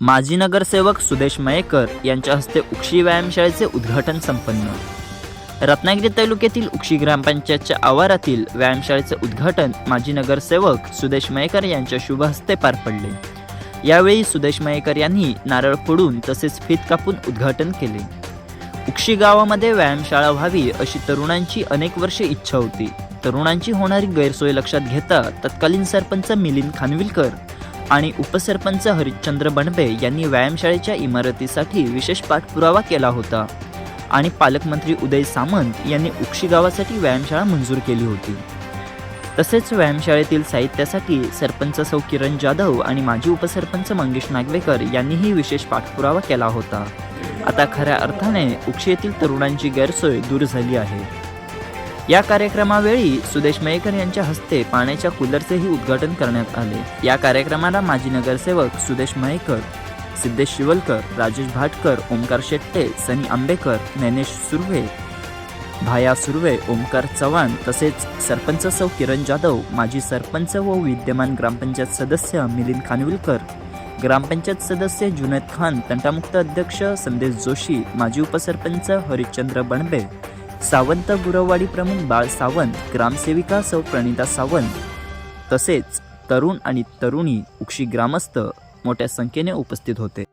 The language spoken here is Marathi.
माजी नगरसेवक सुदेश मयेकर यांच्या हस्ते उक्षी व्यायामशाळेचे उद्घाटन संपन्न. रत्नागिरी तालुक्यातील उक्षी ग्रामपंचायतच्या आवारातील व्यायामशाळेचे उद्घाटन माजी नगरसेवक सुदेश मयेकर यांच्या शुभ हस्ते पार पडले. यावेळी सुदेश मयेकर यांनी नारळ फोडून तसेच फीत कापून उद्घाटन केले. उक्षी गावामध्ये व्यायामशाळा व्हावी अशी तरुणांची अनेक वर्षे इच्छा होती. तरुणांची होणारी गैरसोय लक्षात घेता तत्कालीन सरपंच मिलिंद खानविलकर आणि उपसरपंच हरिश्चंद्र बणबे यांनी व्यायामशाळेच्या इमारतीसाठी विशेष पाठपुरावा केला होता. आणि पालकमंत्री उदय सामंत यांनी उक्षी गावासाठी व्यायामशाळा मंजूर केली होती. तसेच व्यायामशाळेतील साहित्यासाठी सरपंच सौ. किरण जाधव आणि माजी उपसरपंच मंगेश नागवेकर यांनीही विशेष पाठपुरावा केला होता. आता खऱ्या अर्थाने उक्षी येथील तरुणांची गैरसोय दूर झाली आहे. या कार्यक्रमावेळी सुदेश मयेकर यांच्या हस्ते पाण्याच्या कूलरचेही उद्घाटन करण्यात आले. या कार्यक्रमाला माजी नगरसेवक सुदेश मयेकर सिद्धेश शिवलकर राजेश भाटकर ओमकार शेट्टे सनी आंबेकर ज्ञानेश सुर्वे भाया सुर्वे ओमकार चव्हाण तसेच सरपंच सौ किरण जाधव माजी सरपंच व विद्यमान ग्रामपंचायत सदस्य मिलिंद खानविलकर ग्रामपंचायत सदस्य जुनैद खान तंटामुक्त अध्यक्ष संदेश जोशी माजी उपसरपंच हरिश्चंद्र बणबे सावंत गुरववाडी प्रमुख बाळ सावंत ग्रामसेविका सौ प्रणिता सावंत. तसेच तरुण आणि तरुणी उक्षी ग्रामस्थ मोठ्या संख्येने उपस्थित होते.